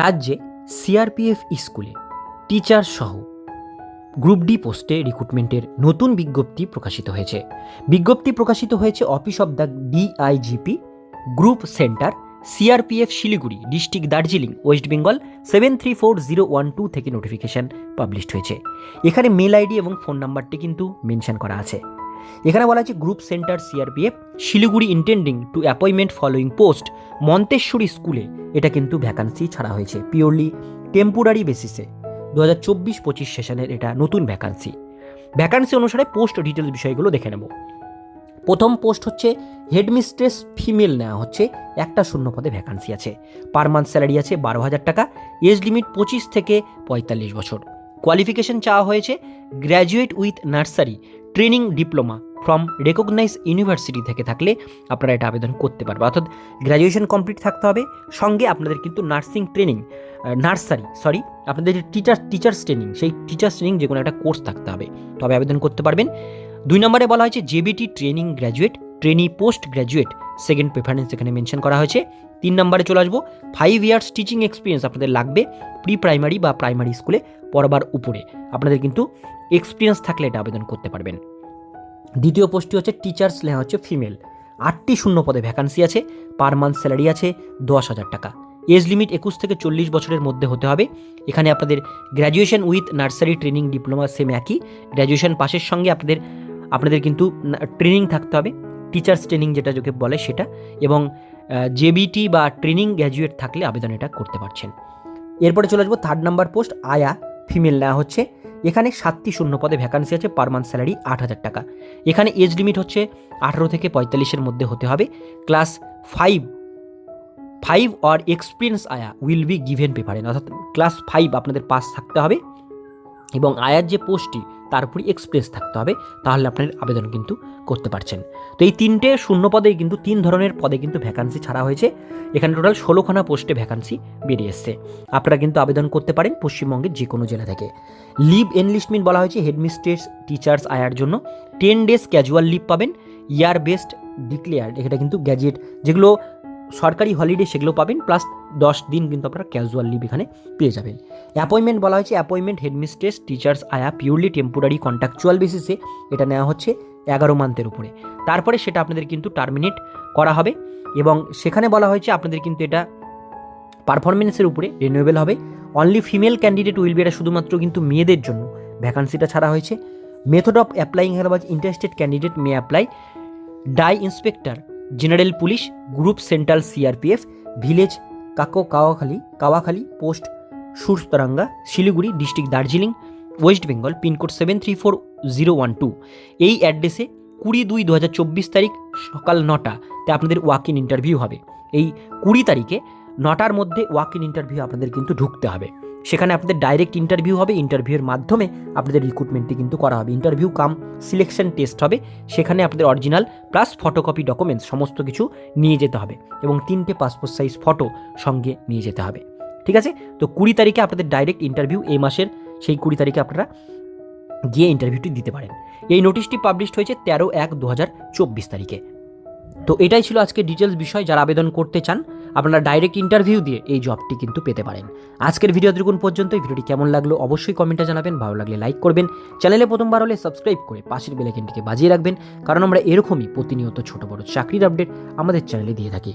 রাজ্যে সিআরপিএফ স্কুলে টিচার সহ গ্রুপ ডি পোস্টে রিক্রুটমেন্টের নতুন বিজ্ঞপ্তি প্রকাশিত হয়েছে। বিজ্ঞপ্তি প্রকাশিত হয়েছে office of the DIGP group centre CRPF Siliguri, district Darjeeling, West Bengal seven three four zero one two থেকে নোটিফিকেশান পাবলিশড হয়েছে। এখানে মেল আইডি এবং ফোন নাম্বারটি কিন্তু মেনশন করা আছে। এখানে বলা আছে group centre CRPF Siliguri intending to appointment following post Montessori স্কুলে এটা কিন্তু ভ্যাকান্সি ছাড়া হয়েছে পিওরলি টেম্পোরারি বেসিসে দু হাজার চব্বিশ পঁচিশ সেশনের এটা নতুন ভ্যাকান্সি ভ্যাকান্সি অনুসারে পোস্ট ডিটেলস বিষয়গুলো দেখে নেব। প্রথম পোস্ট হচ্ছে হেডমিস্ট্রেস ফিমেল নেওয়া হচ্ছে, একটা শূন্য পদে ভ্যাকান্সি আছে। পার মান্থ স্যালারি আছে বারো হাজার টাকা এজ লিমিট পঁচিশ থেকে পঁয়তাল্লিশ বছর। কোয়ালিফিকেশন চাওয়া হয়েছে graduate with nursery training diploma from recognise university থেকে থাকলে আপনারা এটা আবেদন করতে পারবে অর্থাৎ গ্র্যাজুয়েশন কমপ্লিট থাকতে হবে, সঙ্গে আপনাদের কিন্তু নার্সিং ট্রেনিং নার্সারি সরি আপনাদের যে টিচার টিচার্স ট্রেনিং সেই টিচার্স ট্রেনিং যে কোনো একটা কোর্স থাকতে হবে। তবে আবেদন করতে পারবেন। দুই নম্বরে বলা হয়েছে JBT training graduate trainee post graduate second preference এখানে মেনশন করা হয়েছে। তিন নম্বরে চলে আসব। ফাইভ ইয়ার্স টিচিং এক্সপিরিয়েন্স আপনাদের লাগবে প্রি প্রাইমারি বা প্রাইমারি স্কুলে পড়াবার উপরে। আপনাদের কিন্তু এক্সপিরিয়েন্স থাকলে এটা আবেদন করতে পারবেন। দ্বিতীয় পোস্টটি হচ্ছে টিচার্স নেওয়া হচ্ছে ফিমেল আটটি শূন্য পদে ভ্যাকান্সি আছে পার মান্থ স্যালারি আছে দশ হাজার টাকা। এজ লিমিট একুশ থেকে চল্লিশ বছরের মধ্যে হতে হবে। এখানে আপনাদের graduation with nursery training diploma same একই। গ্র্যাজুয়েশন পাশের সঙ্গে আপনাদের আপনাদের কিন্তু ট্রেনিং থাকতে হবে। টিচার্স ট্রেনিং যেটা যাকে বলে সেটা। এবং জেবিটি বা ট্রেনিং গ্র্যাজুয়েট থাকলে আবেদন এটা করতে পারছেন। এরপরে চলে আসব থার্ড নাম্বার পোস্ট আয়া ফিমেল নেওয়া হচ্ছে। এখানে সাতটি শূন্য পদে ভ্যাকান্সি আছে পার মান্থ স্যালারি আট হাজার টাকা। এখানে এজ লিমিট হচ্ছে আঠারো থেকে পঁয়তাল্লিশের মধ্যে হতে হবে। Class five five or experience আয়া উইল বি গিভেন প্রেফারেন্স অর্থাৎ ক্লাস ফাইভ আপনাদের পাস থাকতে হবে। এবং আয়ার যে পোস্টটি তার উপরই এক্সপ্রেস থাকতে হবে, তাহলে আপনার আবেদন কিন্তু করতে পারছেন। তো এই তিনটে শূন্য পদেই কিন্তু তিন ধরনের পদে কিন্তু ভ্যাকান্সি ছাড়া হয়েছে। এখানে টোটাল ষোলোখানা পোস্টে ভ্যাকান্সি বেরিয়ে এসছে। আপনারা কিন্তু আবেদন করতে পারেন পশ্চিমবঙ্গের যে কোনো জেলা থেকে। লিভ এনলিস্টমেন্ট বলা হয়েছে হেডমিস্ট্রেস টিচার্স আয়ার জন্য। টেন ডেজ ক্যাজুয়াল লিভ পাবেন। ইয়ার বেস্ট ডিক্লেয়ার এটা কিন্তু গ্যাজেট যেগুলো সরকারি হলিডে সেগুলো পাবেন প্লাস দশ দিন কিন্তু আপনারা ক্যাজুয়াল লিভ এখানে পেয়ে যাবেন। অ্যাপয়েন্টমেন্ট বলা হয়েছে অ্যাপয়েন্টমেন্ট হেডমিস্ট্রেস টিচার্স আয়া পিওরলি টেম্পোরারি কন্ট্রাকচুয়াল বেসিসে এটা নেওয়া হচ্ছে এগারো মান্থের উপরে। তারপরে সেটা আপনাদের কিন্তু টার্মিনেট করা হবে এবং সেখানে বলা হয়েছে, আপনাদের কিন্তু এটা পারফরমেন্সের উপরে রিনিউয়েবল হবে। Only female candidate will be এটা শুধুমাত্র কিন্তু মেয়েদের জন্য। ভ্যাকান্সিটা ছাড়া হয়েছে। মেথড অফ অ্যাপ্লাইং হেরাবাজ interested candidate may apply die inspector general police, group central CRPF, village, কাকো Kawakhali Kawakhali post, Suratranga, Siliguri district Darjeeling, West Bengal pincode seven three four zero one two. এই অ্যাড্রেসে কুড়ি দুই দু হাজার চব্বিশ তারিখ সকাল নটাতে আপনাদের ওয়াক ইন ইন্টারভিউ হবে। এই কুড়ি তারিখে নটার মধ্যে ওয়াক ইন ইন্টারভিউ আপনাদের কিন্তু ঢুকতে হবে। সেখানে আপনাদের ডাইরেক্ট ইন্টারভিউ হবে ইন্টারভিউয়ের মাধ্যমে আপনাদের রিক্রুটমেন্টটি কিন্তু করা হবে। ইন্টারভিউ কাম সিলেকশন টেস্ট হবে, সেখানে আপনাদের অরিজিনাল প্লাস ফটোকপি ডকুমেন্টস সমস্ত কিছু নিয়ে যেতে হবে এবং তিনটে পাসপোর্ট সাইজ ফটো সঙ্গে নিয়ে যেতে হবে। ঠিক আছে? তো কুড়ি তারিখে আপনাদের ডাইরেক্ট ইন্টারভিউ এই মাসের সেই কুড়ি তারিখে আপনারা গিয়ে ইন্টারভিউটি দিতে পারেন। এই নোটিশটি পাবলিশড হয়েছে তেরো এক দু তারিখে। তো এটাই ছিল আজকে ডিটেলস বিষয়। যারা আবেদন করতে চান আপনারা ডাইরেক্ট ইন্টারভিউ দিয়ে এই জবটি কিন্তু পেতে পারেন। আজকের ভিডিও দ্বিগুণ পর্যন্ত এই ভিডিওটি কেমন লাগল অবশ্যই কমেন্টে জানাবেন। ভালো লাগলে লাইক করবেন। চ্যানেলে প্রথমবার হলে সাবস্ক্রাইব করে পাশের বেলাইকেনটিকে বাজিয়ে রাখবেন। কারণ আমরা এরকমই প্রতিনিয়ত ছোট বড় চাকরির আপডেট আমাদের চ্যানেলে দিয়ে থাকি।